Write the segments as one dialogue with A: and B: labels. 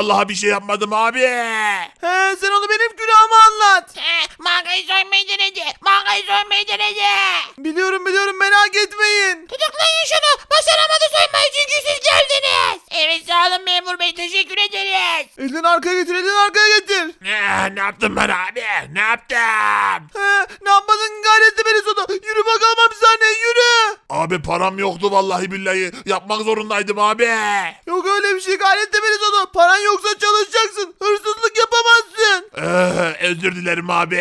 A: vallahi bir şey yapmadım abi.
B: He sen onu benim günahıma anlat.
C: Bankayı soymayı denedi. Bankayı soymayı denedi.
B: Biliyorum biliyorum merak etmeyin.
C: Tutuklayın şunu. Başaramadı soymayı çünkü siz geldiniz. Memur bey teşekkür ederiz.
B: Elini arkaya getir elini arkaya getir.
A: Ne, ne yaptım ben abi? Ne yaptım?
B: He ne yapmadın gayretle beni soda. Yürü bakalım hapishaneye yürü.
A: Abi param yoktu vallahi billahi. Yapmak zorundaydım abi.
B: Yok öyle bir şey gayretle beni soda. Paran yoksa çalışacaksın. Hırsızlık yapamazsın.
A: Ee, özür dilerim abi.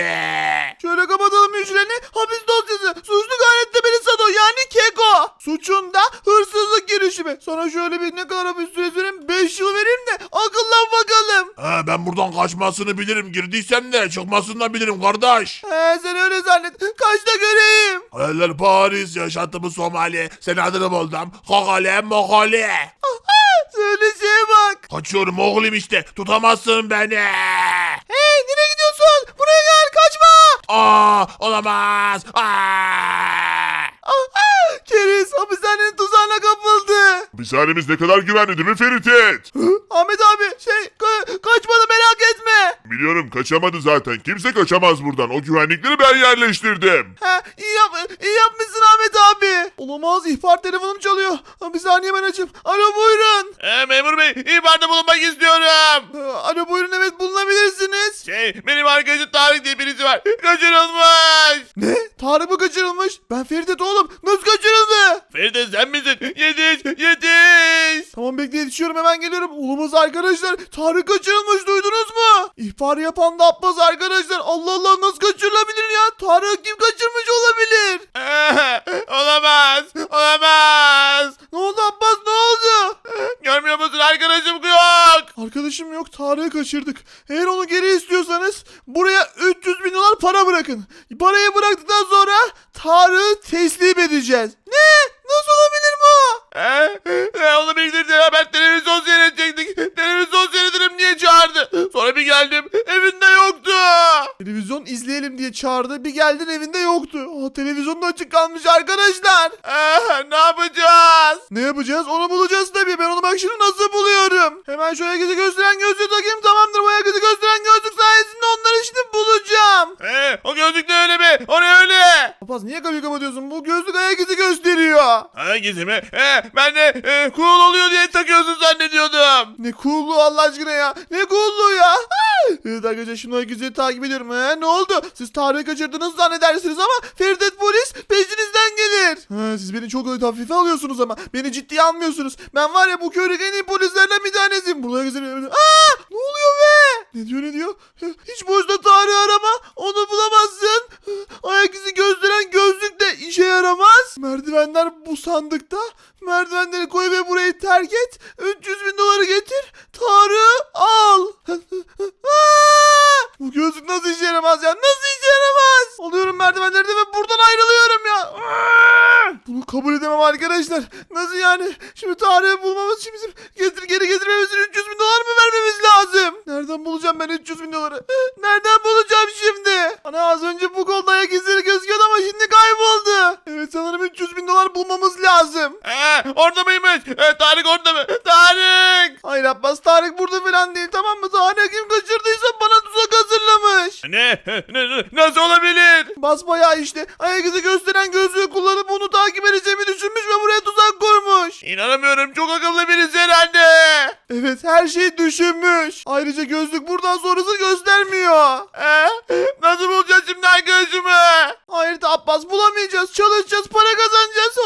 B: Şöyle kapatalım hücreni. Hapis dosyası. Suçlu gayretle beni sado yani keko. Suçunda hırsızlık girişimi. Sana şöyle bir ne kadar hapis süresi vereyim? 5 yıl vereyim de akıllan bakalım.
A: Ha, ben buradan kaçmasını bilirim. Girdiysem de çıkmasını da bilirim kardeş.
B: He sen öyle zannet. Kaçta göreyim.
A: Hayaller Paris, yaşantımı Somali. Sen adını buldum. Kakale mokale.
B: Söyle şeye bak.
A: Kaçıyorum oğlum işte. Tutamazsın beni.
B: Hey nereye gidiyorsun? Buraya gel kaçma.
A: Aa, olamaz. Aa.
B: Keriz hapishanenin tuzağına kapıldı.
D: Hapishanemiz ne kadar güvenli değil mi Feritet?
B: Ahmet abi şey kaçmadı merak etme.
D: Biliyorum kaçamadı zaten. Kimse kaçamaz buradan. O güvenlikleri ben yerleştirdim.
B: Ha iyi, yap iyi yapmışsın Ahmet abi. Olamaz ihbar telefonum çalıyor. Hapishaneye ben açayım. Alo buyurun.
A: Ee, memur bey, ihbarda bulunmak istiyorum.
B: Ee, Alo buyurun evet bulunabilirsiniz.
A: Şey, benim arkadaşım Tarık diye birisi var. Kaçırılmış.
B: Ne? Tarık mı kaçırılmış? Ben Feridet oğlum. Nasıl kaçırıldı?
A: Feride sen misin?
B: Yetişiyorum hemen geliyorum. Olamaz arkadaşlar. Tarık kaçırılmış duydunuz mu? İhbar yapan da Abbas arkadaşlar. Allah Allah nasıl kaçırılabilir ya? Tarık kim kaçırmış olabilir?
A: olamaz, olamaz.
B: Ne oldu Abbas ne oldu?
A: Görmüyor musun arkadaşım yok.
B: Arkadaşım yok Tarık'ı kaçırdık. Eğer onu geri istiyorsanız buraya 300 bin dolar para bırakın. Parayı bıraktıktan sonra Tarık'ı teslim edeceğiz. Ne? Nasıl
A: onu birlikte beraber televizyon seyredecektik. Televizyon seyrederim diye çağırdı. Sonra bir geldim, evinde
B: Televizyon izleyelim diye çağırdı. Bir geldin evinde yoktu. Aa, televizyonda açık kalmış arkadaşlar.
A: Ee, ne yapacağız?
B: Ne yapacağız? Onu bulacağız tabii. Ben onu bak şimdi nasıl buluyorum. Hemen şu ayak izi gösteren gözlüğü takayım. Tamamdır. Bu ayak izi gösteren gözlük sayesinde onları şimdi bulacağım.
A: Ee, o gözlük de öyle mi? O ne öyle?
B: Papaz niye kapıyı kapatıyorsun? Bu gözlük ayak izi gösteriyor.
A: Hangisi mi? Ee, ben de e, cool oluyor diye takıyorsun zannediyordum.
B: Ne coolluğu Allah aşkına ya. Ne coolluğu ya. evet arkadaşlar ayak izi takip ediyorum. He, ne oldu? Siz Tarık'ı kaçırdınız zannedersiniz ama Feridet polis peşinizden gelir. Ha, siz beni çok hafife alıyorsunuz ama. Beni ciddiye almıyorsunuz. Ben var ya bu köydeki en iyi polislerden bir tanesiyim. Burada güzel. Aa! Ne oluyor be? Ne diyor ne diyor? Hiç boşta Tarık'ı arama. Onu bulamazsın. Ayak izi gösteren gözlük de işe yaramaz. Merdivenler bu sandıkta. Merdivenleri koy ve burayı terk et. 300 bin doları getir. Tarık'ı al. Aa! bu gözlük nasıl işe yaramaz ya? Nasıl işe yaramaz? Alıyorum merdivenleri de ve buradan ayrılıyorum ya. Aa! Bunu kabul edemem arkadaşlar. Nasıl yani? Şimdi Tarık'ı bulmamız için bizim getir geri getirmemiz için 300 bin dolar mı vermemiz lazım? Nereden bulacağım ben 300 bin doları? Nereden bulacağım şimdi? Ana az önce bu kolda ayak izleri gözüküyordu ama şimdi kayboldu. Evet sanırım 300 bin dolar bulmamız lazım.
A: Ee, orada mıymış? Ee, Tarık orada mı? Tarık!
B: Hayır Abbas Tarık burada falan değil tamam mı? Tarık
A: Ne? Ne- ne- Nasıl olabilir?
B: Basbayağı işte ayak izi gösteren gözlüğü kullanıp onu takip edeceğimi düşünmüş ve buraya tuzak kurmuş.
A: İnanamıyorum çok akıllı birisi herhalde.
B: Evet her şeyi düşünmüş. Ayrıca gözlük buradan sonrası göstermiyor.
A: Ee, nasıl bulacağız şimdi arkadaşımı?
B: Hayır Abbas bulamayacağız. Çalışacağız para kazanacağız.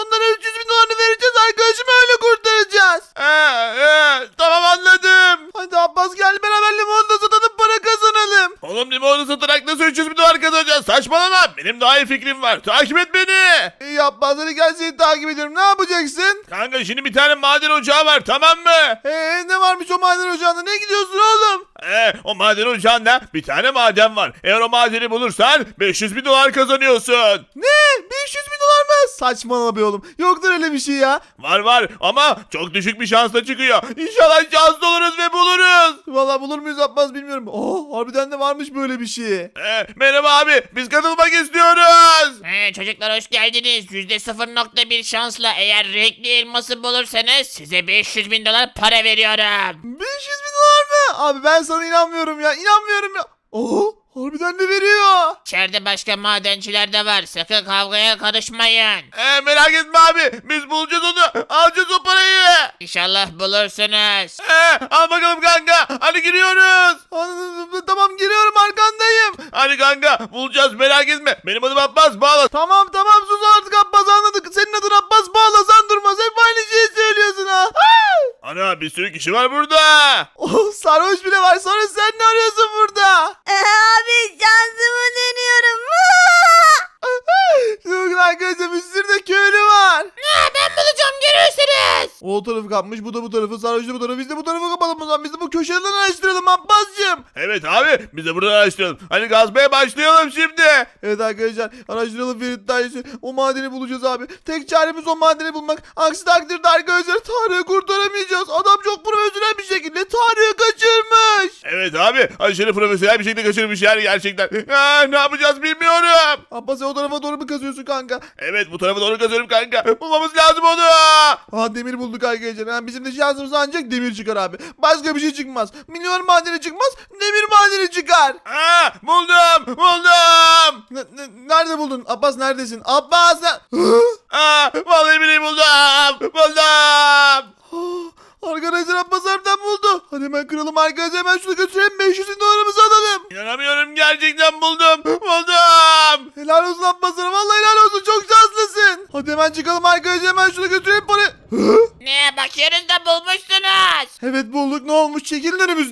A: Fikrim var. Takip et beni.
B: Abbas hadi gel seni takip ediyorum. Ne yapacaksın?
A: Kanka şimdi bir tane maden ocağı var tamam mı?
B: Ee, ne varmış o maden ocağında? Ne gidiyorsun oğlum?
A: Ee, o maden ocağında bir tane maden var. Eğer o madeni bulursan 500 bin dolar kazanıyorsun.
B: Ne? 500 bin dolar? Saçmalama be oğlum. Yoktur öyle bir şey ya.
A: Var var ama çok düşük bir şansla çıkıyor. İnşallah şanslı oluruz ve buluruz.
B: Vallahi bulur muyuz Abbas bilmiyorum. Oh harbiden de varmış böyle bir şey.
A: Ee, merhaba abi biz katılmak istiyoruz.
C: He, çocuklar hoş geldiniz. %0.1 şansla eğer renkli elması bulursanız size 500 bin dolar para veriyorum.
B: 500 bin dolar mı? Abi ben sana inanmıyorum ya. İnanmıyorum ya. Oo, harbiden de veriyor.
C: İçeride başka madenciler de var. Sakın kavgaya karışmayın.
A: Ee, merak etme abi. Biz bulacağız onu. Alacağız o parayı.
C: İnşallah bulursunuz.
A: Ee, al bakalım kanka. Hadi giriyoruz.
B: Tamam giriyorum arkandayım.
A: Hadi kanka bulacağız merak etme. Benim adım Abbas bağla.
B: Tamam tamam sus artık Abbas anladık. Senin adın Abbas bağlasan durmaz. Hep aynı şeyi söylüyorsun
A: Ana bir sürü kişi var burada.
B: Oh, sarhoş bile var. Sonra sen ne arıyorsun burada?
E: Abi şansımı deniyorum.
B: Bakın arkadaşlar bir sürü de köylü var.
C: Ha, ben bulacağım
B: O tarafı kapmış, bu da bu tarafı, sarhoş da bu tarafı. Biz de bu tarafı kapalım o zaman. Biz de bu köşeden araştıralım Abbas'cığım.
A: Evet abi biz de buradan araştıralım. Hadi gazmaya başlayalım şimdi.
B: Evet arkadaşlar araştıralım Ferit Dayısı. O madeni bulacağız abi. Tek çaremiz o madeni bulmak. Aksi takdirde arkadaşlar Tarık'ı kurtaramayacağız. Adam çok profesyonel bir şekilde Tarık'ı kaçırmış.
A: Evet abi aşırı profesyonel bir şekilde kaçırmış yani gerçekten. Ha, ne yapacağız bilmiyorum.
B: Abbas o tarafa doğru mu kazıyorsun kanka?
A: Evet bu tarafa doğru kazıyorum kanka. Bulmamız lazım onu.
B: Aha demir bulduk arkadaşlar. Ha, bizim de şansımız ancak demir çıkar abi. Başka bir şey çıkmaz. Milyon madeni çıkmaz. Demir madeni çıkar.
A: Ha, buldum buldum.
B: Ne- ne- nerede buldun? Abbas neredesin? Abbas ne?
A: Ha, vallahi billahi buldum. Buldum.
B: Arkadaşlar Abbas harbiden buldu. Hadi hemen kıralım arkadaşlar hemen şunu götürelim 500 bin dolarımızı alalım.
A: İnanamıyorum gerçekten buldum. Buldum.
B: Helal olsun Abbas sana vallahi helal olsun çok şanslısın. Hadi hemen çıkalım arkadaşlar hemen şunu götürelim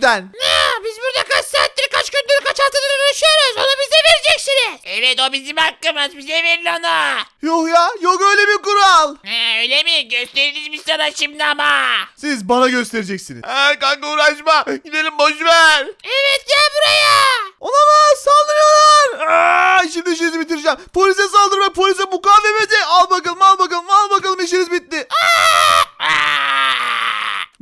B: önümüzden.
C: Ha, biz burada kaç saattir, kaç gündür, kaç haftadır uğraşıyoruz. Onu bize vereceksiniz. Evet o bizim hakkımız. Bize verin onu.
B: Yok ya yok öyle bir kural.
C: Ha, öyle mi? Gösteririz biz sana şimdi ama.
B: Siz bana göstereceksiniz.
A: Ha, kanka uğraşma. Gidelim boş ver.
C: Evet gel buraya.
B: Olamaz saldırıyorlar. Aa, şimdi işinizi bitireceğim. Polise saldırma polise mukavemeti. Al bakalım al bakalım al bakalım işiniz bitti.
C: Aa!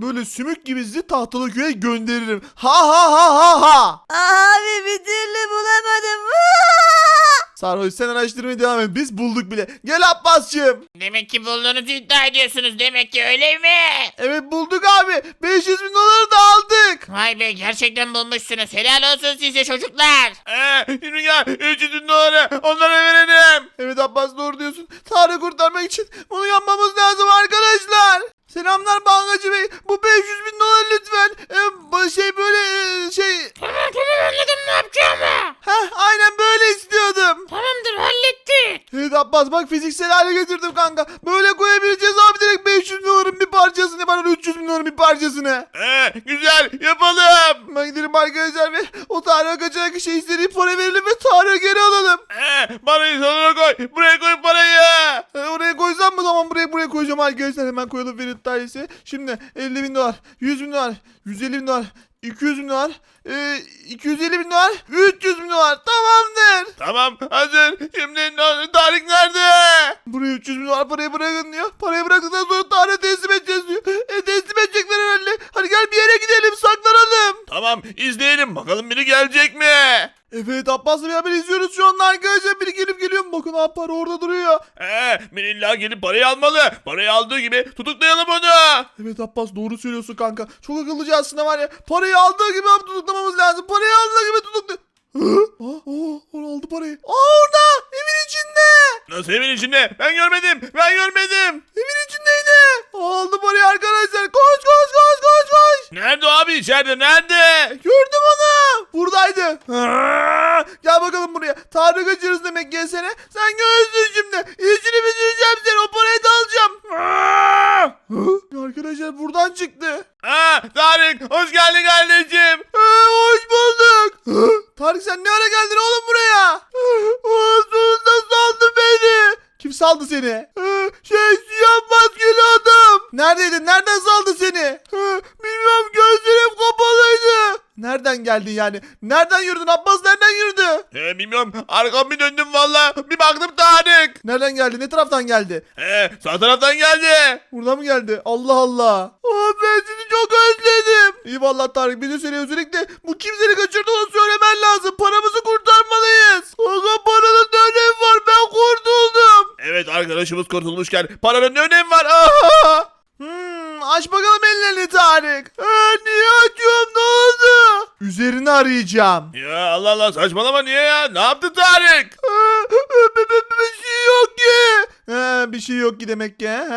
B: Böyle sümük gibi sizi tahtalı köye gönderirim. Ha ha ha ha ha.
E: Abi bir türlü bulamadım.
B: Sarhoş sen araştırmaya devam et. Biz bulduk bile. Gel Abbas'cığım.
C: Demek ki bulduğunuzu iddia ediyorsunuz. Demek ki öyle mi?
B: Evet bulduk abi. 500 bin doları da aldık.
C: Vay be gerçekten bulmuşsunuz. Helal olsun size çocuklar.
A: Ee, gel 300 bin doları onlara verelim.
B: Evet Abbas doğru diyorsun. Tarık'ı kurtarmak için bunu yapmamız lazım arkadaşlar. Selamlar bankacı bey. Bu 500 bin dolar lütfen. Ee, şey böyle e, şey.
C: Tamam tamam anladım ne yapacağımı.
B: Heh aynen böyle istiyordum.
C: Tamamdır hallettik.
B: Evet Abbas bak fiziksel hale getirdim kanka. Böyle koyabileceğiz abi direkt 500 bin doların bir parçasını bana 300 bin doların bir parçasını.
A: Ee, güzel yapalım.
B: Ben gidelim arkadaşlar ve o Tarık'a kaçarak şey istediği para verelim ve Tarık'ı geri alalım.
A: Ee, parayı sonuna koy. Buraya koy parayı.
B: Ee, oraya koysam mı? Tamam buraya buraya koyacağım arkadaşlar. Hemen koyalım Ferit Dairesi. Şimdi 50 bin dolar, 100 bin dolar, 150 bin dolar, 200 bin dolar, e, 250 bin dolar, 300 bin dolar. Tamamdır.
A: Tamam hazır. Şimdi Tarık nerede?
B: Buraya 300 bin dolar parayı bırakın diyor. Parayı bıraktıktan sonra Tarık'a teslim edeceğiz diyor. E, teslim edecekler herhalde. Hadi gel bir yere gidelim saklanalım.
A: Tamam izleyelim bakalım biri gelecek mi?
B: Evet Abbas'la beraber izliyoruz şu anda arkadaşlar. Biri gelip geliyor mu? Bakın abi para orada duruyor.
A: İlla gelip parayı almalı. Parayı aldığı gibi tutuklayalım onu.
B: Evet Abbas doğru söylüyorsun kanka. Çok akıllıca aslında var ya. Parayı aldığı gibi tutuklamamız lazım. Parayı aldığı gibi tutukla... Hı? Aa, aa, o aldı parayı. Aa orada evin içinde.
A: Nasıl evin içinde? Ben görmedim. Ben görmedim.
B: Evin içindeydi. Aldı parayı arkadaşlar. Koş koş koş koş koş.
A: Nerede o abi içeride? Nerede?
B: Gördüm onu. Buradaydı. Aa, gel bakalım buraya. Tarık kaçırırız demek gelsene. Sen görsün şimdi. İçini bitireceğim seni. O parayı da alacağım. Aa! Arkadaşlar buradan çıktı.
A: Ha, Tarık hoş geldin kardeşim.
B: Ee, hoş bulduk. Tarık sen ne ara geldin oğlum buraya? Aa, sonunda saldı beni. Kim saldı seni? Ee, şey siyah maskeli adam. Neredeydin? Nereden saldı seni? Ee, bilmiyorum gözlerim kapalıydı. Nereden geldin yani? Nereden yürüdün? Abbas nereden yürüdü?
A: Ee, bilmiyorum arkamı bir döndüm valla. Bir baktım Tarık.
B: Nereden geldi? Ne taraftan geldi?
A: Ee, sağ taraftan geldi.
B: Buradan mı geldi? Allah Allah. Aa, ben sizi çok özledim. İyi vallahi Tarık de seni özellikle bu kimseyi kaçırdı onu söylemen lazım. Paramızı kurtarmalıyız. Aga paranın ne önemi var ben kurtuldum.
A: Evet arkadaşımız kurtulmuşken paranın ne önemi var? Aha!
B: Hmm, Aç bakalım ellerini Tarık. Ee, niye açıyorum ne oldu? Üzerini arayacağım.
A: Ya Allah Allah saçmalama niye ya? Ne yaptı Tarık?
B: Ee, bir, bir- bir şey bir şey yok ki demek ki. He.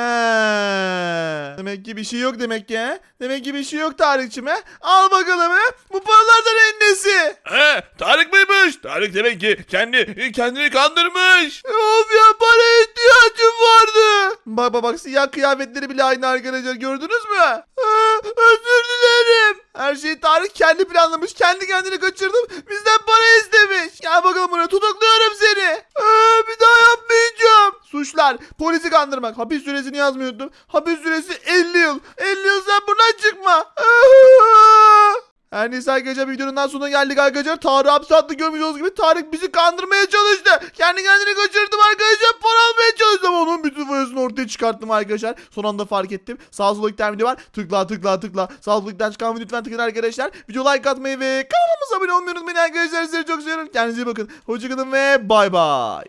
B: Demek ki bir şey yok demek ki. Demek ki bir şey yok Tarık'cığım he. Al bakalım he. Bu paralardan en nesi?
A: He, Tarık mıymış? Tarık demek ki kendi kendini kandırmış.
B: Of ya para ihtiyacım vardı. Bak bak bak siyah kıyafetleri bile aynı arkadaşlar gördünüz mü? Aa, özür dilerim. Her şeyi Tarık kendi planlamış. Kendi kendini kaçırdım. Bizden para istemiş. Gel bakalım buraya tutukluyorum seni. Aa, bir daha yapmayacağım. Suçlar polisi kandırmak. Hapis süresini yazmıyordum. Hapis süresi 50 yıl. 50 yıl sen buradan çıkma. Her neyse arkadaşlar videonun sonuna geldik arkadaşlar. Tarık hapse attı görmüş gibi. Tarık bizi kandırmaya çalıştı. Kendi kendini kaçırdım arkadaşlar. Para almaya çalıştım. Onun bütün foyasını ortaya çıkarttım arkadaşlar. Son anda fark ettim. Sağ sola giden video var. Tıkla tıkla tıkla. Sağ sola giden çıkan video lütfen tıklayın arkadaşlar. Video like atmayı ve kanalımıza abone olmayı unutmayın arkadaşlar. Sizleri çok seviyorum. Kendinize iyi bakın. Hoşçakalın ve bay bay.